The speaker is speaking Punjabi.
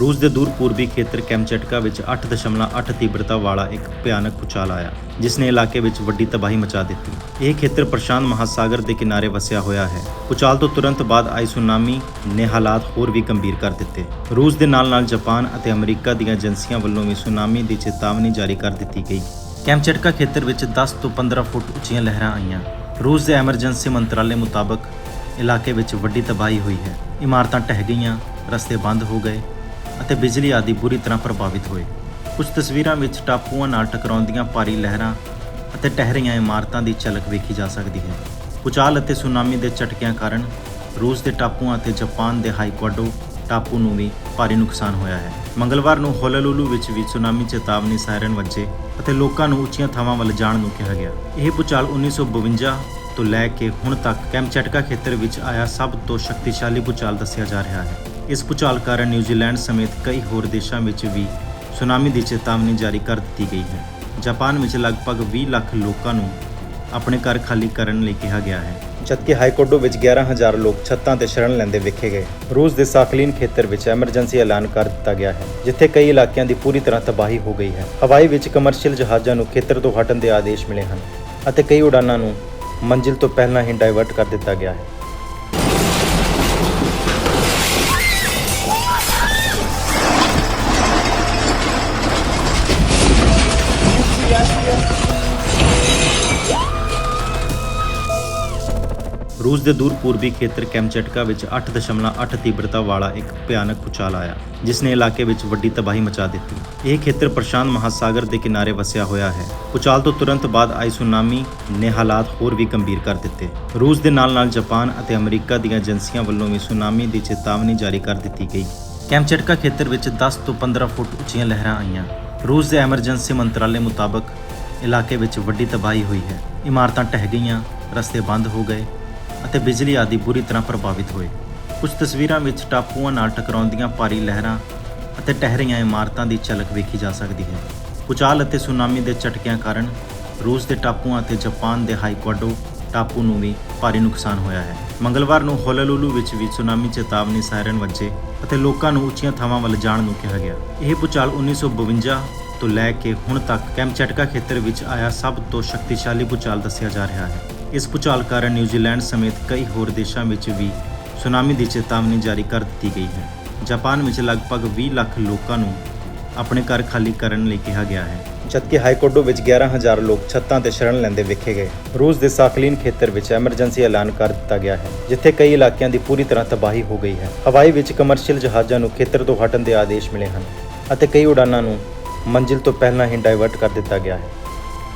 ਰੂਸ ਦੇ ਦੂਰ ਪੂਰਬੀ ਖੇਤਰ ਕੈਮਚਟਕਾ ਵਿੱਚ 8.8 ਤੀਬਰਤਾ ਵਾਲਾ ਇੱਕ ਭਿਆਨਕ ਭੂਚਾਲ ਆਇਆ ਜਿਸ ਨੇ ਇਲਾਕੇ ਵਿੱਚ ਵੱਡੀ ਤਬਾਹੀ ਮਚਾ ਦਿੱਤੀ। ਇਹ ਖੇਤਰ ਪ੍ਰਸ਼ਾਂਤ ਮਹਾਸਾਗਰ ਦੇ ਕਿਨਾਰੇ ਵਸਿਆ ਹੋਇਆ ਹੈ। ਭੂਚਾਲ ਤੋਂ ਤੁਰੰਤ ਬਾਅਦ ਆਈ ਸੁਨਾਮੀ ਨੇ ਹਾਲਾਤ ਹੋਰ ਵੀ ਗੰਭੀਰ ਕਰ ਦਿੱਤੇ। ਰੂਸ ਦੇ ਨਾਲ-ਨਾਲ ਜਾਪਾਨ ਅਤੇ ਅਮਰੀਕਾ ਦੀਆਂ ਏਜੰਸੀਆਂ ਵੱਲੋਂ ਵੀ ਸੁਨਾਮੀ ਦੀ ਚੇਤਾਵਨੀ ਜਾਰੀ ਕਰ ਦਿੱਤੀ ਗਈ। ਕੈਮਚਟਕਾ ਖੇਤਰ ਵਿੱਚ 10 ਤੋਂ 15 ਫੁੱਟ ਉੱਚੀਆਂ ਲਹਿਰਾਂ ਆਈਆਂ। ਰੂਸ ਦੇ ਐਮਰਜੈਂਸੀ ਮੰਤਰਾਲੇ ਮੁਤਾਬਕ ਇਲਾਕੇ ਵਿੱਚ ਵੱਡੀ ਤਬਾਹੀ ਹੋਈ ਹੈ। ਇਮਾਰਤਾਂ ਢਹਿ ਗਈਆਂ, ਰਸਤੇ ਬੰਦ ਹੋ ਗਏ ਅਤੇ ਬਿਜਲੀ ਆਦਿ ਬੁਰੀ ਤਰ੍ਹਾਂ ਪ੍ਰਭਾਵਿਤ ਹੋਏ। ਕੁਝ ਤਸਵੀਰਾਂ ਵਿੱਚ ਟਾਪੂਆਂ ਨਾਲ ਟਕਰਾਉਂਦੀਆਂ ਭਾਰੀ ਲਹਿਰਾਂ ਅਤੇ ਟਹਿਰੀਆਂ ਇਮਾਰਤਾਂ ਦੀ ਝਲਕ ਵੇਖੀ ਜਾ ਸਕਦੀ ਹੈ। ਭੂਚਾਲ ਅਤੇ ਸੁਨਾਮੀ ਦੇ ਝਟਕਿਆਂ ਕਾਰਨ ਰੂਸ ਦੇ ਟਾਪੂਆਂ ਅਤੇ ਜਾਪਾਨ ਦੇ ਹਾਈਕਵਾਡੋ ਟਾਪੂ ਨੂੰ ਵੀ ਭਾਰੀ ਨੁਕਸਾਨ ਹੋਇਆ ਹੈ। ਮੰਗਲਵਾਰ ਨੂੰ ਹੋਲਲੂਲੂ ਵਿੱਚ ਵੀ ਸੁਨਾਮੀ ਚੇਤਾਵਨੀ ਸਾਇਰਨ ਵੱਜੇ ਅਤੇ ਲੋਕਾਂ ਨੂੰ ਉੱਚੀਆਂ ਥਾਵਾਂ ਵੱਲ ਜਾਣ ਨੂੰ ਕਿਹਾ ਗਿਆ। ਇਹ ਭੂਚਾਲ 1952 ਤੋਂ ਲੈ ਕੇ ਹੁਣ ਤੱਕ ਕੈਮਚਟਕਾ ਖੇਤਰ ਵਿੱਚ ਆਇਆ ਸਭ ਤੋਂ ਸ਼ਕਤੀਸ਼ਾਲੀ ਭੂਚਾਲ ਦੱਸਿਆ ਜਾ ਰਿਹਾ ਹੈ। ਇਸ ਭੂਚਾਲ ਕਾਰਨ ਨਿਊਜ਼ੀਲੈਂਡ ਸਮੇਤ ਕਈ ਹੋਰ ਦੇਸ਼ਾਂ ਵਿੱਚ ਵੀ ਸੁਨਾਮੀ ਦੀ ਚੇਤਾਵਨੀ ਜਾਰੀ ਕਰ ਦਿੱਤੀ ਗਈ ਹੈ। ਜਾਪਾਨ ਵਿੱਚ ਲਗਭਗ 20 ਲੱਖ ਲੋਕਾਂ ਨੂੰ ਆਪਣੇ ਘਰ ਖਾਲੀ ਕਰਨ ਲਈ ਕਿਹਾ ਗਿਆ ਹੈ। ਜਦਕਿ ਹਾਈਕੋਡੋ ਵਿੱਚ 11000 ਲੋਕ ਛੱਤਾਂ ਤੇ ਸ਼ਰਨ ਲੈਂਦੇ ਵੇਖੇ ਗਏ, ਰੂਸ ਦੇ ਸਾਖਲੀਨ ਖੇਤਰ ਵਿੱਚ ਐਮਰਜੈਂਸੀ ਐਲਾਨ ਕਰ ਦਿੱਤਾ ਗਿਆ ਹੈ, ਜਿੱਥੇ ਕਈ ਇਲਾਕਿਆਂ ਦੀ ਪੂਰੀ ਤਰ੍ਹਾਂ ਤਬਾਹੀ ਹੋ ਗਈ ਹੈ। ਹਵਾਈ ਵਿੱਚ ਕਮਰਸ਼ੀਅਲ ਜਹਾਜ਼ਾਂ ਨੂੰ ਖੇਤਰ ਤੋਂ ਹਟਣ ਦੇ ਆਦੇਸ਼ ਮਿਲੇ ਹਨ ਅਤੇ ਕਈ ਉਡਾਨਾਂ ਨੂੰ ਮੰਜ਼ਿਲ ਤੋਂ ਪਹਿਲਾਂ ਹੀ ਡਾਇਵਰਟ ਕਰ ਦਿੱਤਾ ਗਿਆ ਹੈ। ਰੂਸ ਦੇ ਦੂਰ ਪੂਰਬੀ ਖੇਤਰ ਕੈਮਚਟਕਾ ਵਿੱਚ 8.8 ਤੀਬਰਤਾ ਵਾਲਾ ਇੱਕ ਭਿਆਨਕ ਭੂਚਾਲ ਆਇਆ ਜਿਸ ਨੇ ਇਲਾਕੇ ਵਿੱਚ ਵੱਡੀ ਤਬਾਹੀ ਮਚਾ ਦਿੱਤੀ। ਇਹ ਖੇਤਰ ਪ੍ਰਸ਼ਾਂਤ ਮਹਾਸਾਗਰ ਦੇ ਕਿਨਾਰੇ ਵਸਿਆ ਹੋਇਆ ਹੈ। ਭੂਚਾਲ ਤੋਂ ਤੁਰੰਤ ਬਾਅਦ ਆਈ ਸੁਨਾਮੀ ਨੇ ਹਾਲਾਤ ਹੋਰ ਵੀ ਗੰਭੀਰ ਕਰ ਦਿੱਤੇ। ਰੂਸ ਦੇ ਨਾਲ-ਨਾਲ ਜਾਪਾਨ ਅਤੇ ਅਮਰੀਕਾ ਦੀਆਂ ਏਜੰਸੀਆਂ ਵੱਲੋਂ ਵੀ ਸੁਨਾਮੀ ਦੀ ਚੇਤਾਵਨੀ ਜਾਰੀ ਕਰ ਦਿੱਤੀ ਗਈ। ਕੈਮਚਟਕਾ ਖੇਤਰ ਵਿੱਚ 10 ਤੋਂ 15 ਫੁੱਟ ਉੱਚੀਆਂ ਲਹਿਰਾਂ ਆਈਆਂ। ਰੂਸ ਦੇ ਐਮਰਜੈਂਸੀ ਮੰਤਰਾਲੇ ਮੁਤਾਬਕ ਇਲਾਕੇ ਵਿੱਚ ਵੱਡੀ ਤਬਾਹੀ ਹੋਈ ਹੈ। ਇਮਾਰਤਾਂ ਢਹਿ ਗਈਆਂ, ਰਸਤੇ ਬੰਦ ਹੋ ਗਏ ਅਤੇ ਬਿਜਲੀ ਆਦਿ ਬੁਰੀ ਤਰ੍ਹਾਂ ਪ੍ਰਭਾਵਿਤ ਹੋਏ। ਕੁਝ ਤਸਵੀਰਾਂ ਵਿੱਚ ਟਾਪੂਆਂ ਨਾਲ ਟਕਰਾਉਂਦੀਆਂ ਭਾਰੀ ਲਹਿਰਾਂ ਅਤੇ ਟਹਿਰੀਆਂ ਇਮਾਰਤਾਂ ਦੀ ਝਲਕ ਵੇਖੀ ਜਾ ਸਕਦੀ ਹੈ। ਭੂਚਾਲ ਅਤੇ ਸੁਨਾਮੀ ਦੇ ਝਟਕਿਆਂ ਕਾਰਨ ਰੂਸ ਦੇ ਟਾਪੂਆਂ ਅਤੇ ਜਾਪਾਨ ਦੇ ਹਾਈਕਵਾਡੋ ਟਾਪੂ ਨੂੰ ਵੀ ਭਾਰੀ ਨੁਕਸਾਨ ਹੋਇਆ ਹੈ। ਮੰਗਲਵਾਰ ਨੂੰ ਹੋਲਲੂਲੂ ਵਿੱਚ ਵੀ ਸੁਨਾਮੀ ਚੇਤਾਵਨੀ ਸਾਇਰਨ ਵੱਜੇ ਅਤੇ ਲੋਕਾਂ ਨੂੰ ਉੱਚੀਆਂ ਥਾਵਾਂ ਵੱਲ ਜਾਣ ਨੂੰ ਕਿਹਾ ਗਿਆ। ਇਹ ਭੂਚਾਲ 1952 ਤੋਂ ਲੈ ਕੇ ਹੁਣ ਤੱਕ ਕੈਮਚਟਕਾ ਖੇਤਰ ਵਿੱਚ ਆਇਆ ਸਭ ਤੋਂ ਸ਼ਕਤੀਸ਼ਾਲੀ ਭੂਚਾਲ ਦੱਸਿਆ ਜਾ ਰਿਹਾ ਹੈ। ਇਸ ਭੂਚਾਲ ਕਾਰਨ ਨਿਊਜ਼ੀਲੈਂਡ ਸਮੇਤ ਕਈ ਹੋਰ ਦੇਸ਼ਾਂ ਵਿੱਚ ਵੀ ਸੁਨਾਮੀ ਦੀ ਚੇਤਾਵਨੀ ਜਾਰੀ ਕਰ ਦਿੱਤੀ ਗਈ ਹੈ। ਜਾਪਾਨ ਵਿੱਚ ਲਗਭਗ 20 ਲੱਖ ਲੋਕਾਂ ਨੂੰ ਆਪਣੇ ਘਰ ਖਾਲੀ ਕਰਨ ਲਈ ਕਿਹਾ ਗਿਆ ਹੈ। ਜਦਕਿ ਹਾਈਕੋਡੋ ਵਿੱਚ 11000 ਲੋਕ ਛੱਤਾਂ ਤੇ ਸ਼ਰਨ ਲੈਂਦੇ ਵੇਖੇ ਗਏ। ਰੂਸ ਦੇ ਸਾਕਲੀਨ ਖੇਤਰ ਵਿੱਚ ਐਮਰਜੈਂਸੀ ਐਲਾਨ ਕਰ ਦਿੱਤਾ ਗਿਆ ਹੈ, ਜਿੱਥੇ ਕਈ ਇਲਾਕਿਆਂ ਦੀ ਪੂਰੀ ਤਰ੍ਹਾਂ ਤਬਾਹੀ ਹੋ ਗਈ ਹੈ। ਹਵਾਈ ਵਿੱਚ ਕਮਰਸ਼ੀਅਲ ਜਹਾਜ਼ਾਂ ਨੂੰ ਖੇਤਰ ਤੋਂ ਹਟਣ ਦੇ ਆਦੇਸ਼ ਮਿਲੇ ਹਨ ਅਤੇ ਕਈ ਉਡਾਨਾਂ ਨੂੰ ਮੰਜ਼ਿਲ ਤੋਂ ਪਹਿਲਾਂ ਹੀ ਡਾਇਵਰਟ ਕਰ ਦਿੱਤਾ ਗਿਆ ਹੈ।